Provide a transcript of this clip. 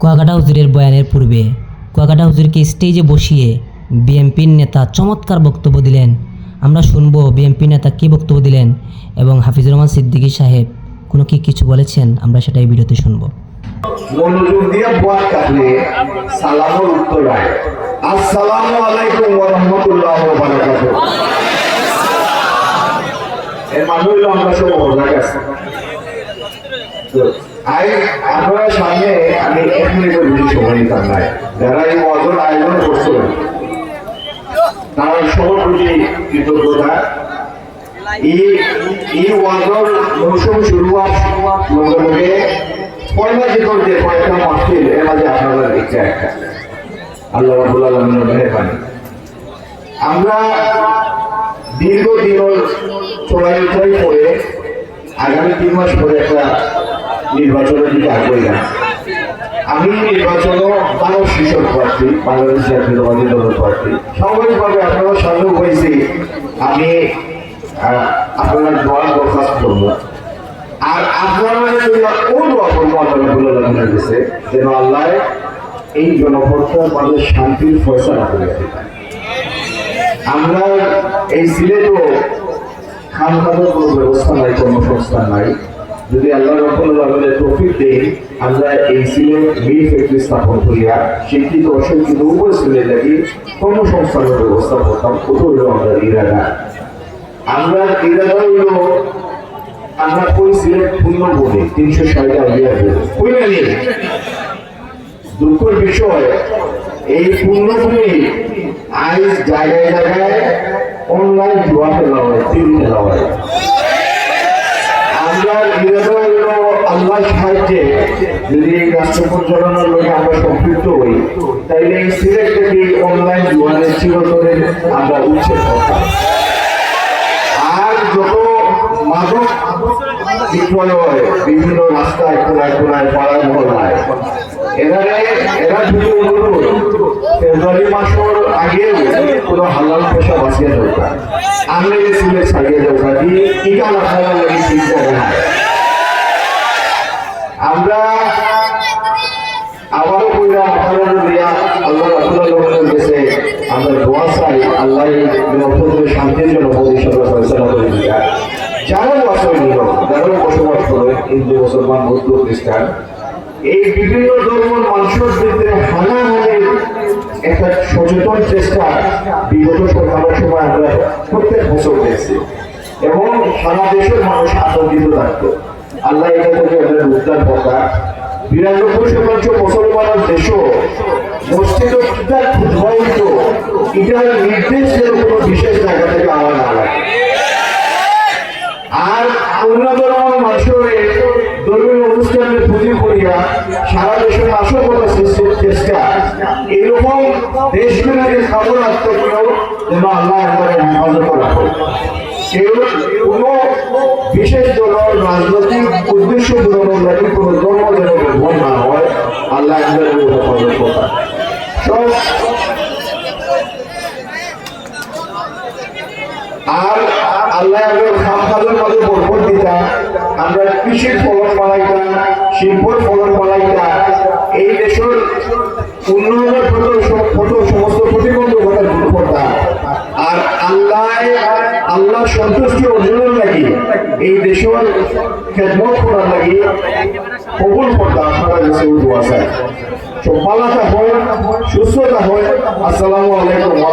কুয়াকাটা হুজুরের বয়ানের পূর্বে কুয়াকাটা হুজুরকে স্টেজে বসিয়ে বিএনপির নেতা চমৎকার বক্তব্য দিলেন। আমরা শুনব বিএনপি নেতা কী বক্তব্য দিলেন এবং হাফিজুর রহমান সিদ্দিকী সাহেব কোনো কি কিছু বলেছেন? আমরা সেটা এই ভিডিওতে শুনব। মনোযোগ দিয়ে সালামের উত্তর আসসালামু আলাইকুম এর মানে হলো আমরা সব আপনার সামনে আমি এক মিনিটের সময় আয়োজন করছিল তার সবার প্রতি কৃতজ্ঞতা। এই শুরু হওয়ার লগে যে কয়েকটা মাহফিল এর মাঝে আপনারা ইচ্ছা একটা আল্লাহ রাবুল আলমিনের আমরা দীর্ঘদিন উঠাই পরে আগামী তিন মাস পরে একটা নির্বাচনের দিকে আগ্রহী না। আমি নির্বাচনও মানব শিশর প্রার্থী, বাংলাদেশ জাতীয়তাবাদী দল প্রার্থী। সামগ্রিকভাবে আপনারা সামনে হয়েছি, আমি আপনার দোয়া দরখাস্ত করব। আর আপনারা কোন আল্লাহ বলে লাগনের কাছে যেন আল্লাহ এই জনপদটার মাঝে শান্তির ফয়সলা করে। আমরা এই সিলেটও খান খানের কোনো ব্যবস্থা নাই, কর্মসংস্থান নাই। যদি আল্লাহ রব্বুল আলমের তৌফিক দেই আমরা এই সিলেট মিল ফ্যাক্টরি স্থাপন করিয়া শিক্ষিত অশিক্ষিত উভয় সিলেট লাগি কর্মসংস্থানের ব্যবস্থা করতাম কত হইল আমরা ইরাদা। আমরা ইরাদা হইল আমরা কোন সিলেট পূর্ণ বলি তিনশো ষাট আইডিয়া কইলা নিয়ে দুঃখের বিষয় এই পূর্ণভূমি আজ জায়গায় জায়গায় অনলাইন জুয়া খেলা হয় টিভি খেলা হয় আমরা নিরত হইল আল্লাহ সাহায্যে যদি এই রাষ্ট্র পরিচালনার লোকে আমরা সম্পৃক্ত হই, তাইলে এই সিলেট অনলাইন জুয়ানের চিরতরে আমরা উচ্ছেদ আর যত মাদক বিক্রয় বিভিন্ন রাস্তায় কোনায় কোনায়, পাড়ায় মহল্লায় এখানে এরা শুধু অনুরোধ ফেব্রুয়ারি মাসের আগেও কোনো হালাল পেশা বাঁচিয়ে দরকার আমরা এই সিলে ছাড়িয়ে দরকার দিয়ে টিকা রাখার লাগে চিন্তা নাই আমরা আবারও কইরা আপনারা দিয়া আল্লাহ রাসূলের লোকের কাছে আমরা দোয়া চাই আল্লাহ শান্তির জন্য ভবিষ্যতে ফয়সালা করে দিকা যারা বছর নিল যারা বসবাস করে, হিন্দু, মুসলমান, বৌদ্ধ, খ্রিস্টান, এই বিভিন্ন ধর্মের মানুষের হানাহানির একটা সচেতন চেষ্টা বিগত সরকারের সময় আমরা প্রত্যেক বছর দেখছি। এবং সারা দেশের মানুষ আতঙ্কিত থাকতো। আল্লাহ এটা থেকে আমাদের উদ্ধার কথা বিরানব্বই শতাংশ মুসলমানের দেশও সারা দেশে নাশকতা সৃষ্টির চেষ্টা, এরকম দেশগুলোকে আসতে কেউ যেন আল্লাহ একবারে হেফাজত কোনো বিশেষ দলের রাজনৈতিক উদ্দেশ্য কোনো ধর্ম যেন ব্যবহার না হয় আল্লাহ একবারে হেফাজত করা সব আর আল্লাহ খাদের মাঝে বরকত দিতা। আমরা কৃষির ফলন বাড়াইতা শিল্পর ফলন বাড়াইতা এই দেশের উন্নয়নের ফটো ফটো সমস্ত প্রতিবন্ধকতা দূর করতাম। আর আল্লাহ আল্লাহ সন্তুষ্টি অর্জনের লাগি এই দেশের খেদমত করার লাগি কবুল করতাম। আপনারা দোয়া চাই তো হয় সুস্থতা হয় আসসালামু আলাইকুম ওয়া